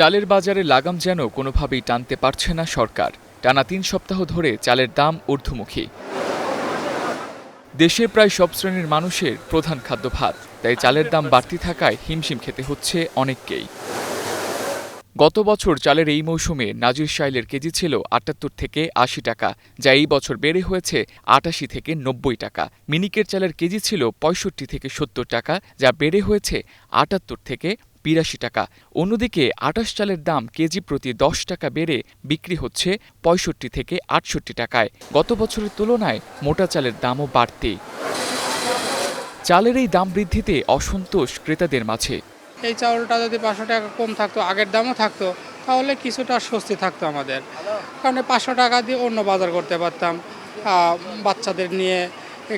চালের বাজারে লাগাম যেন কোনোভাবেই টানতে পারছে না সরকার। টানা তিন সপ্তাহ ধরে চালের দাম ঊর্ধ্বমুখী। দেশের প্রায় সব শ্রেণির মানুষের প্রধান খাদ্য ভাত তাই চালের দাম বাড়তি থাকায় হিমশিম খেতে হচ্ছে অনেককেই। গত বছর চালের এই মৌসুমে নাজির শাইলের কেজি ছিল আটাত্তর থেকে আশি টাকা, যা এই বছর বেড়ে হয়েছে আটাশি থেকে নব্বই টাকা। মিনিকের চালের কেজি ছিল পঁয়ষট্টি থেকে সত্তর টাকা, যা বেড়ে হয়েছে আটাত্তর থেকে বিরাশি টাকা। অন্যদিকে আটাশ চালের দাম কেজি প্রতি দশ টাকা বেড়ে বিক্রি হচ্ছে পঁয়ষট্টি থেকে আটষট্টি টাকায়। গত বছরের তুলনায় মোটা চালের দামও বাড়তি চালের এই দাম বৃদ্ধিতে অসন্তোষ ক্রেতাদের মাঝে। এই চাউলটা যদি পাঁচশো টাকা কম থাকতো, আগের দামও থাকতো, তাহলে কিছুটা স্বস্তি থাকতো আমাদের। কারণ পাঁচশো টাকা দিয়ে অন্য বাজার করতে পারতাম বাচ্চাদের নিয়ে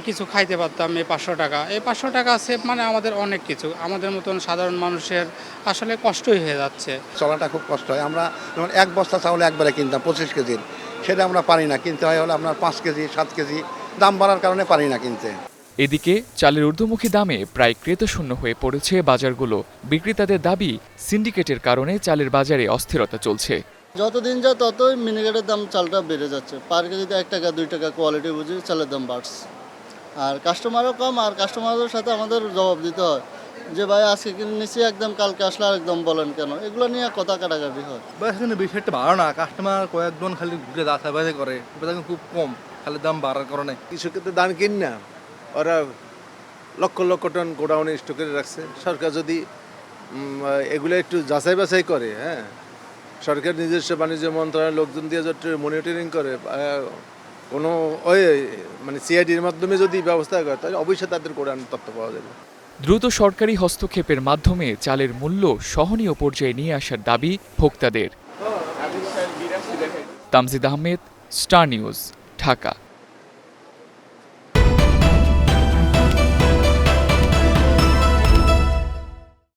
কিছু খাইতে পারতাম এই পাঁচশো টাকা। এই পাঁচশো টাকা সেভ মানে আমাদের অনেক কিছু। আমাদের মতন সাধারণ মানুষের আসলে কষ্টই হয়ে যাচ্ছে। চলাটা খুব কষ্ট হয়। আমরা যেমন এক বস্তা চাউল একবারে কিনতাম পঁচিশ কেজির সেটা আমরা পারি না। কিনতে হয় হলো আপনার পাঁচ কেজি সাত কেজি। দাম বাড়ার কারণে পারি না কিনতে। এদিকে চালের ঊর্ধ্বমুখী দামে প্রায় ক্রেতাশূন্য হয়ে পড়েছে বাজারগুলো। বিক্রেতাদের দাবি সিন্ডিকেটের কারণে চালের বাজারে অস্থিরতা চলছে। যতদিন যায় ততই মিনিকেটের দাম চালটা বেড়ে যাচ্ছে। পার কেজিতে এক টাকা দুই টাকা কোয়ালিটি বুঝে চালের দাম বাড়ছে। আর কাস্টমারও কম আর কাস্টমারদের সাথে আমাদের জবাব দিতে হয়। যে ভাই আজকে কিনে নিচ্ছি একদম কালকে আসলে আর একদম বলেন কেন? এগুলো নিয়ে কথা কাটাকাটি হয়। বাস কিন্তু বেশি একটা ভালো না। কাস্টমার কয়েকজন খালি ঘুরে যাচাই বাছাই করে। খুব কম খালি দাম বাড়ার কারণে। কৃষকের তো দান কিন না। ওরা লক্ষ লক্ষ টন গোডাউনে স্টক রাখছে। সরকার যদি এগুলো একটু যাচাই বাছাই করে হ্যাঁ? সরকার নিজস্ব বাণিজ্য মন্ত্রণালয়ের লোকজন দিয়ে যদি মনিটরিং করে কোনো, ওই মানে সিআইডির মাধ্যমে যদি ব্যবস্থা করে, তাহলে অবশ্যই তাদের কোরআন তথ্য পাওয়া যাবে। দ্রুত সরকারি হস্তক্ষেপের মাধ্যমে চালের মূল্য সহনীয় পর্যায়ে নিয়ে আসার দাবি ভোক্তাদের। Tamjid Ahmed, star news, Dhaka.